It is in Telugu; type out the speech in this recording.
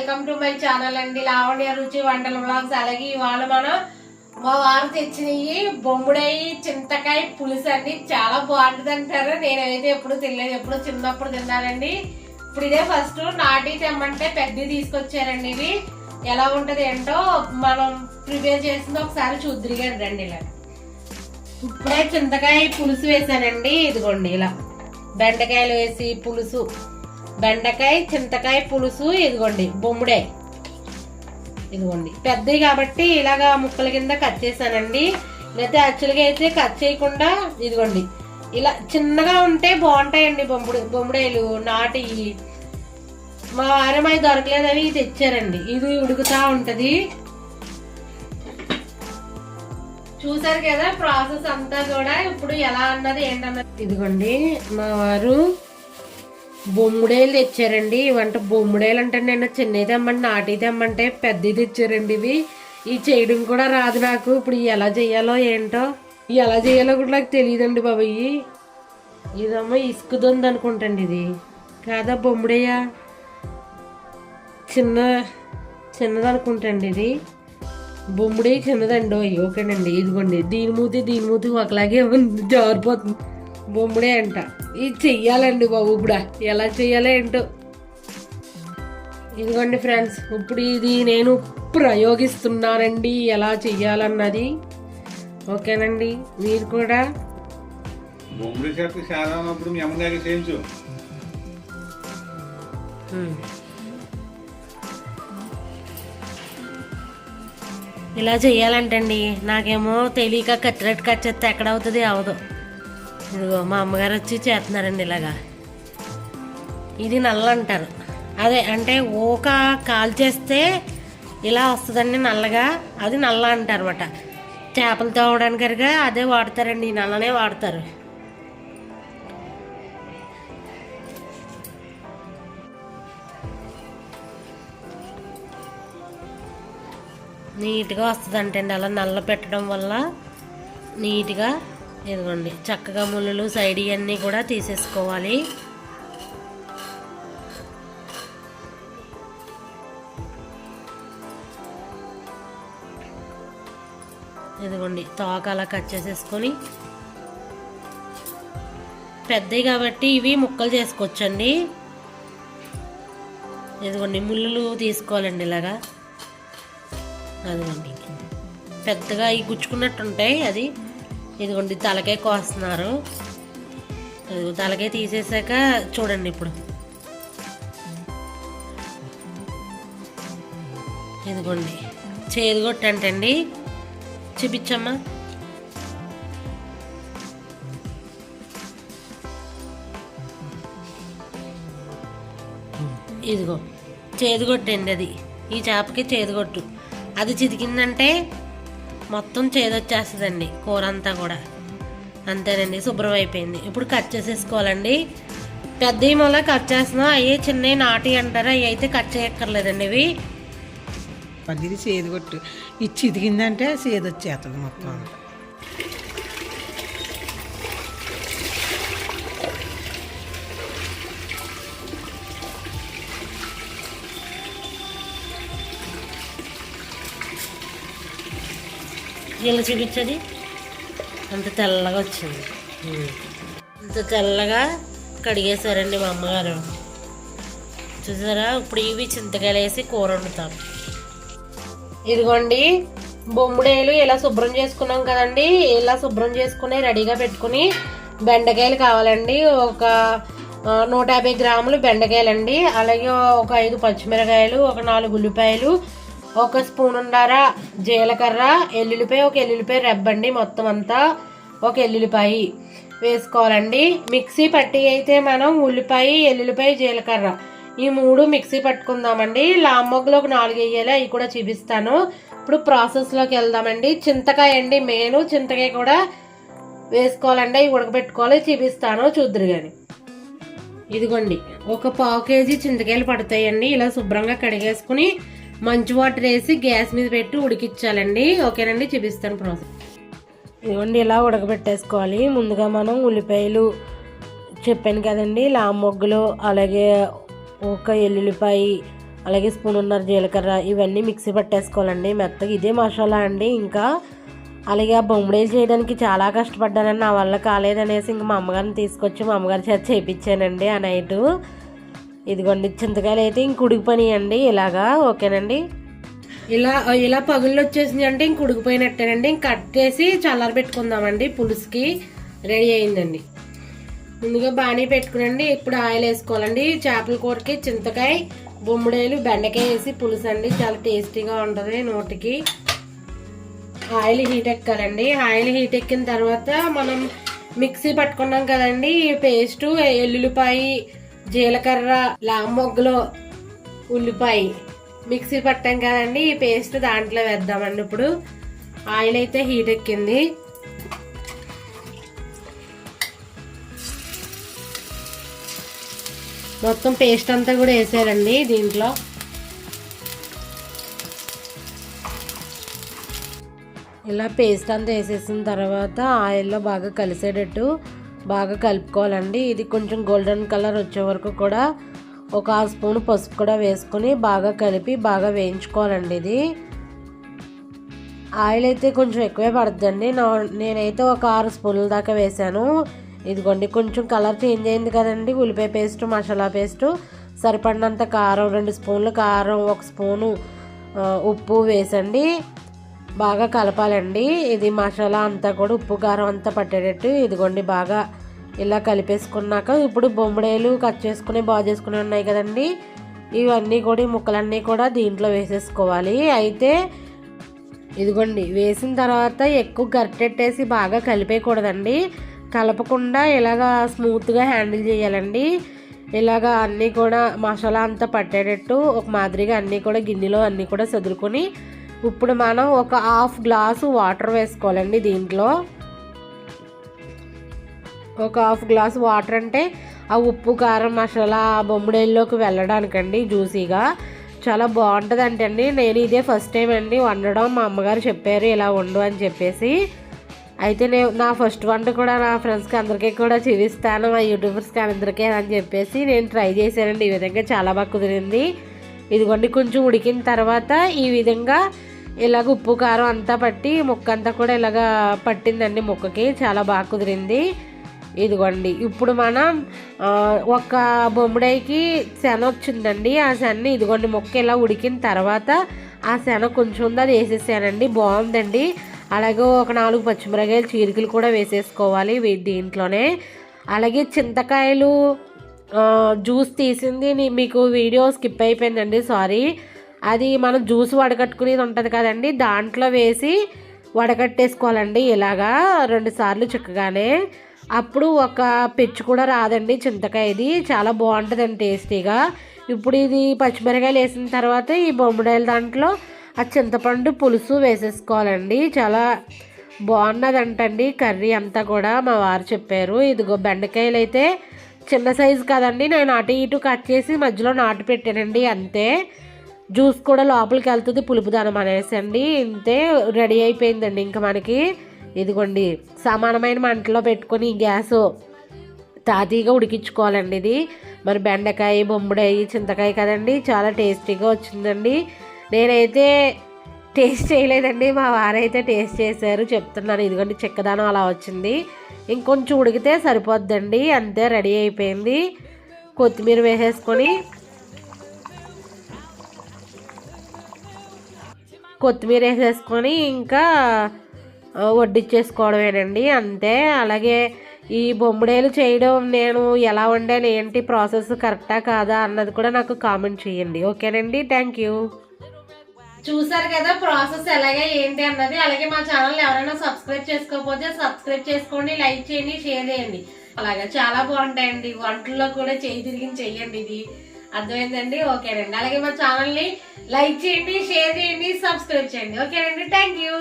వెల్కమ్ టు మై ఛానల్ అండి. లావణ్య రుచి వంటల బ్లాగ్స్ అలాగే ఇవాళ మనం మా వారు తెచ్చినవి బొమ్ముడయి చింతకాయ పులుసు అండి. చాలా బాగుంటుంది అంటారు. నేనైతే ఎప్పుడు తినలేదు. ఎప్పుడు చిన్నప్పుడు తిన్నానండి. ఇప్పుడు ఇదే ఫస్ట్ నాటి తెమ్మంటే పెద్దవి తీసుకొచ్చారండి ఇవి. ఎలా ఉంటుంది ఏంటో మనం ప్రిపేర్ చేసింది ఒకసారి చూద్దరిగాడు రండి ఇలా. ఇప్పుడే చింతకాయ పులుసు వేసానండి. ఇదిగోండి ఇలా. బెండకాయలు వేసి పులుసు. బెండకాయ చింతకాయ పులుసు ఇదిగోండి బొమ్ముడే ఇదిగోండి. పెద్దవి కాబట్టి ఇలాగా ముక్కల కింద కట్ చేశానండి. లేకపోతే యాక్చువల్గా అయితే కట్ చేయకుండా ఇదిగోండి. ఇలా చిన్నగా ఉంటే బాగుంటాయండి బొమ్ముడు బొమ్ముడేలు నాటి మా వారమాయి దొరకలేదని తెచ్చారండి. ఇది ఉడుకుతా ఉంటుంది. చూసారు కదా ప్రాసెస్ అంతా కూడా ఇప్పుడు ఎలా అన్నది ఏంటన్నది. ఇదిగోండి మా వారు బొమ్ముడేలు తెచ్చారండి. వంట బొమ్ముడేలు అంటే నేను చిన్నవి తెమ్మంటే నాటి తెమ్మంటే పెద్దది తెచ్చారండి ఇవి. ఇవి చేయడం కూడా రాదు నాకు. ఇప్పుడు ఎలా చేయాలో ఏంటో ఎలా చేయాలో కూడా నాకు తెలియదండి బాబు ఇవి ఇదమ్మా ఇసుకుతుంది అనుకుంటండి ఇది. కాదా బొమ్ముడయ్యా చిన్న చిన్నదనుకుంటండి ఇది. బొమ్ముడి చిన్నదండి ఓకేనండి. ఇదిగోండి. దీని మూతి దీని మూతి ఒకలాగే ఉంది జారిపోతుంది. బొమ్ముడే అంట. ఇది చెయ్యాలండి బాబు ఇప్పుడు. ఎలా చెయ్యాలో ఏంటో. ఇదిగోండి ఫ్రెండ్స్ ఇప్పుడు ఇది నేను ప్రయోగిస్తున్నానండి. ఎలా చెయ్యాలన్నది. ఓకేనండి మీరు కూడా. బొమ్మడి చెట్టు చాలా ఉన్నప్పుడు మీ అమ్మ దగ్గర చేయించు. ఉమ్. ఇలా చెయ్యాలంటండి. నాకేమో తెలియక కత్తిరెట్ కట్ చేస్తే ఎక్కడ అవుతుంది అవదు. ఇదిగో మా అమ్మగారు వచ్చి చేస్తున్నారండి ఇలాగా. ఇది నల్ల అంటారు అదే అంటే ఊక కాల్ చేస్తే ఇలా వస్తుందండి నల్లగా అది నల్ల అంటారు అనమాట చేపలు తోవడానికి అదే వాడతారండి ఈ నల్లనే వాడతారు. నీట్గా వస్తుందంటండి అలా నల్ల పెట్టడం వల్ల నీట్గా ఇదిగోండి చక్కగా ముళ్ళు సైడ్ ఇవన్నీ కూడా తీసేసుకోవాలి. ఇదిగోండి తోక అలా కట్ చేసేసుకొని. పెద్దవి కాబట్టి ఇవి ముక్కలు చేసుకోవచ్చండి. ఇదిగోండి ముళ్ళు తీసుకోవాలండి ఇలాగా. అదిగోండి పెద్దగా ఇవి గుచ్చుకున్నట్టు ఉంటాయి అది. ఇదిగోండి తలకే కోస్తున్నారు. తలకాయ తలకే తీసేసాక చూడండి ఇప్పుడు. ఇదిగోండి చేదు కొట్టంటండి. చూపించమ్మా. ఇదిగో చేదు కొట్టండి అది. ఈ చేపకి చేదు కొట్టు. అది చితికిందంటే మొత్తం చేదొచ్చేస్తుందండి. కూర అంతా కూడా. అంతేనండి శుభ్రం అయిపోయింది. ఇప్పుడు కట్ చేసేసుకోవాలండి. పెద్దవి మూల కట్ చేస్తున్నాం అవి చిన్నవి నాటి అంటారు అవి అయితే కట్ చేయక్కర్లేదండి ఇవి. పల్లిది సేదు కొట్టు. ఇచ్చి ఇదిగిందంటే సేదొచ్చేస్తుంది మొత్తం అంతా. ఇలా చూపించది. అంత తెల్లగా వచ్చింది. అంత తెల్లగా కడిగేశారండి మా అమ్మగారు. చూసారా? ఇప్పుడు ఇవి చింతకాయలు వేసి కూర వండుతాం. ఇదిగోండి బొమ్మిడేలు ఇలా శుభ్రం చేసుకున్నాం కదండి. ఇలా శుభ్రం చేసుకుని రెడీగా పెట్టుకుని బెండకాయలు కావాలండి. ఒక నూట యాభై గ్రాములు బెండకాయలండి. అలాగే ఒక ఐదు పచ్చిమిరకాయలు ఒక నాలుగు ఉల్లిపాయలు ఒక స్పూన్ ఉండార? జీలకర్ర ఎల్లుల్లిపాయ ఒక ఎల్లుల్లిపాయ రెబ్బండి మొత్తం అంతా ఒక ఎల్లుల్లిపాయ వేసుకోవాలండి. మిక్సీ పట్టి అయితే మనం ఉల్లిపాయ ఎల్లుల్లిపాయ జీలకర్ర ఈ మూడు మిక్సీ పట్టుకుందామండి. లామ్మొగ్గులు ఒక నాలుగు వేయాలి అవి కూడా చూపిస్తాను. ఇప్పుడు ప్రాసెస్లోకి వెళ్దామండి. చింతకాయ అండి మెయిన్. చింతకాయ కూడా వేసుకోవాలండి. అవి ఉడకబెట్టుకోవాలి చూపిస్తాను. చూద్దరు కానీ ఇదిగోండి. ఒక పావు కేజీ చింతకాయలు పడతాయండి. ఇలా శుభ్రంగా కడిగేసుకుని మంచి వాటర్ వేసి గ్యాస్ మీద పెట్టి ఉడికిచ్చాలండి ఓకేనండి చూపిస్తాను ప్రాసెస్. ఇదిగోండి ఇలా ఉడకబెట్టేసుకోవాలి. ముందుగా మనం ఉల్లిపాయలు చెప్పాను కదండి లామ్మొగ్గులు అలాగే ఒక ఎల్లుల్లిపాయ అలాగే స్పూన్ ఉన్నారు జీలకర్ర ఇవన్నీ మిక్సీ పట్టేసుకోవాలండి. మెత్తగా ఇదే మసాలా అండి. ఇంకా అలాగే ఆ బొమ్మడేలు చేయడానికి చాలా కష్టపడ్డానండి నా వల్ల కాలేదనేసి ఇంక మా అమ్మగారిని తీసుకొచ్చి మా అమ్మగారి చేత చేయించానండి ఆ నైటు. ఇదిగోండి చింతకాయలు అయితే ఇంక ఉడికిపోయినాయండి. ఇలాగా ఓకేనండి. ఇలా ఇలా పగుళ్ళు వచ్చేసింది అంటే ఇంక ఉడికిపోయినట్టేనండి. ఇంక కట్ చేసి చల్లారి పెట్టుకుందామండి పులుసుకి. రెడీ అయిందండి. ముందుగా బాగానే పెట్టుకునండి. ఇప్పుడు ఆయిల్ వేసుకోవాలండి. చేపల కూరకి చింతకాయ బొమ్మిడేలు బెండకాయ వేసి పులుసు అండి చాలా టేస్టీగా ఉంటుంది నోటికి. ఆయిల్ హీట్ ఎక్కాలండి. ఆయిల్ హీట్ ఎక్కిన తర్వాత మనం మిక్సీ పట్టుకున్నాం కదండి. పేస్టు పేస్ట్ ఎల్లుల్లిపాయ జీలకర్ర లాంబొగ్గులో ఉల్లిపాయ. మిక్సీ పట్టాం కదండి ఈ పేస్ట్ దాంట్లో వేద్దామండి ఇప్పుడు. ఆయిల్ అయితే హీట్ ఎక్కింది. మొత్తం పేస్ట్ అంతా కూడా వేసారండి దీంట్లో. ఇలా పేస్ట్ అంతా వేసేసిన తర్వాత ఆయిల్లో బాగా కలిసేటట్టు బాగా కలుపుకోవాలండి. ఇది కొంచెం గోల్డెన్ కలర్ వచ్చే వరకు కూడా ఒక స్పూన్ పసుపు కూడా వేసుకొని బాగా కలిపి బాగా వేయించుకోవాలండి ఇది. ఆయిల్ అయితే కొంచెం ఎక్కువే పడుతుందండి. నా నేనైతే ఒక ఆరు స్పూన్ల దాకా వేసాను. ఇదిగోండి కొంచెం కలర్ చేంజ్ అయింది కదండి. ఉల్లిపాయ పేస్ట్ మసాలా పేస్ట్ సరిపడినంత కారం రెండు స్పూన్లు కారం ఒక స్పూను ఉప్పు వేసండి. బాగా కలపాలండి. ఇది మసాలా అంతా కూడా ఉప్పు కారం అంతా పట్టేటట్టు ఇదిగోండి బాగా ఇలా కలిపేసుకున్నాక ఇప్పుడు బొమ్మడేలు కట్ చేసుకుని బాగా చేసుకుని ఉన్నాయి కదండి. ఇవన్నీ కూడా ముక్కలన్నీ కూడా దీంట్లో వేసేసుకోవాలి. అయితే ఇదిగోండి వేసిన తర్వాత ఎక్కువ గరిటెట్టేసి బాగా కలిపేయకూడదండి. కలపకుండా ఇలాగా స్మూత్గా హ్యాండిల్ చేయాలండి. ఇలాగా అన్నీ కూడా మసాలా అంతా పట్టేటట్టు ఒక మాదిరిగా అన్నీ కూడా గిన్నెలో అన్నీ కూడా చదురుకొని ఇప్పుడు మనం ఒక హాఫ్ గ్లాసు వాటర్ వేసుకోవాలండి దీంట్లో. ఒక హాఫ్ గ్లాస్ వాటర్ అంటే ఆ ఉప్పు కారం మసాలా ఆ బొమ్మిడేల్లోకి వెళ్ళడానికండి జ్యూసీగా. చాలా బాగుంటుందంటే అండి. నేను ఇదే ఫస్ట్ టైం అండి వండడం. మా అమ్మగారు చెప్పారు ఇలా వండు అని చెప్పేసి. అయితే నేను నా ఫస్ట్ వంట కూడా నా ఫ్రెండ్స్కి అందరికీ కూడా చూపిస్తాను. మా యూట్యూబర్స్కి అందరికీ అని చెప్పేసి నేను ట్రై చేశానండి. ఈ విధంగా చాలా బాగా కుదిరింది. ఇదిగోండి కొంచెం ఉడికిన తర్వాత ఈ విధంగా ఇలాగ ఉప్పు కారం అంతా పట్టి ముక్క అంతా కూడా ఇలాగ పట్టిందండి ముక్కకి. చాలా బాగా కుదిరింది. ఇదిగోండి ఇప్పుడు మనం ఒక బొమ్మిడాయికి శన వచ్చిందండి. ఆ శనని ఇదిగోండి ముక్క ఇలా ఉడికిన తర్వాత ఆ శన కొంచెం ఉంది అది వేసేసానండి బాగుందండి. అలాగే ఒక నాలుగు పచ్చిమిరకాయలు చీరికలు కూడా వేసేసుకోవాలి దీంట్లోనే. అలాగే చింతకాయలు జ్యూస్ తీసింది మీకు వీడియో స్కిప్ అయిపోయిందండి సారీ. అది మనం జ్యూస్ వడకట్టుకునేది ఉంటుంది కదండి. దాంట్లో వేసి వడకట్టేసుకోవాలండి ఇలాగా రెండు సార్లు చిక్కగానే. అప్పుడు ఒక పెచ్చు కూడా రాదండి చింతకాయది. చాలా బాగుంటుందండి టేస్టీగా. ఇప్పుడు ఇది పచ్చిమిరకాయలు వేసిన తర్వాత ఈ బొమ్మడాయల దాంట్లో ఆ చింతపండు పులుసు వేసేసుకోవాలండి. చాలా బాగున్నదంటండి కర్రీ అంతా కూడా మా వారు చెప్పారు. ఇదిగో బెండకాయలు అయితే చిన్న సైజు కదండి. నేను అటు ఇటు కట్ చేసి మధ్యలో నాటు పెట్టానండి అంతే. జ్యూస్ కూడా లోపలికి వెళ్తుంది. పులుపుదనం అనేసండి. అనేసి అండి ఇంతే రెడీ అయిపోయిందండి. ఇంకా మనకి ఇదిగోండి సమానమైన మంటలో పెట్టుకొని గ్యాస్ తాతీగా ఉడికించుకోవాలండి ఇది. మరి బెండకాయ బొమ్మిడాయి చింతకాయ కదండి. చాలా టేస్టీగా వచ్చిందండి. నేనైతే టేస్ట్ చేయలేదండి. మా వారైతే టేస్ట్ చేశారు చెప్తున్నాను ఇదిగోండి చెక్కదానం అలా వచ్చింది. ఇంకొంచెం ఉడికితే సరిపోద్దండి. అంతే రెడీ అయిపోయింది. కొత్తిమీర వేసేసుకొని కొత్తిమీర వేసేసుకొని ఇంకా వడ్డించేసుకోవడమేనండి అంతే. అలాగే ఈ బొమ్మడేలు చేయడం నేను ఎలా వండాను ఏంటి ప్రాసెస్ కరెక్టా కాదా అన్నది కూడా నాకు కామెంట్ చేయండి. ఓకేనండి? Thank you. చూసారు కదా ప్రాసెస్ ఎలాగే ఏంటి అన్నది? అలాగే మా ఛానల్ ఎవరైనా సబ్స్క్రైబ్ చేసుకోకపోతే సబ్స్క్రైబ్ చేసుకోండి లైక్ చేయండి షేర్ చేయండి. అలాగే చాలా బాగుంటాయండి. వంటల్లో కూడా చేయి తిరిగి చెయ్యండి ఇది. అర్థమైందండి? ఓకేనండి. అలాగే మా ఛానల్ని లైక్ చేయండి షేర్ చేయండి సబ్స్క్రైబ్ చేయండి. ఓకేనండి. Thank you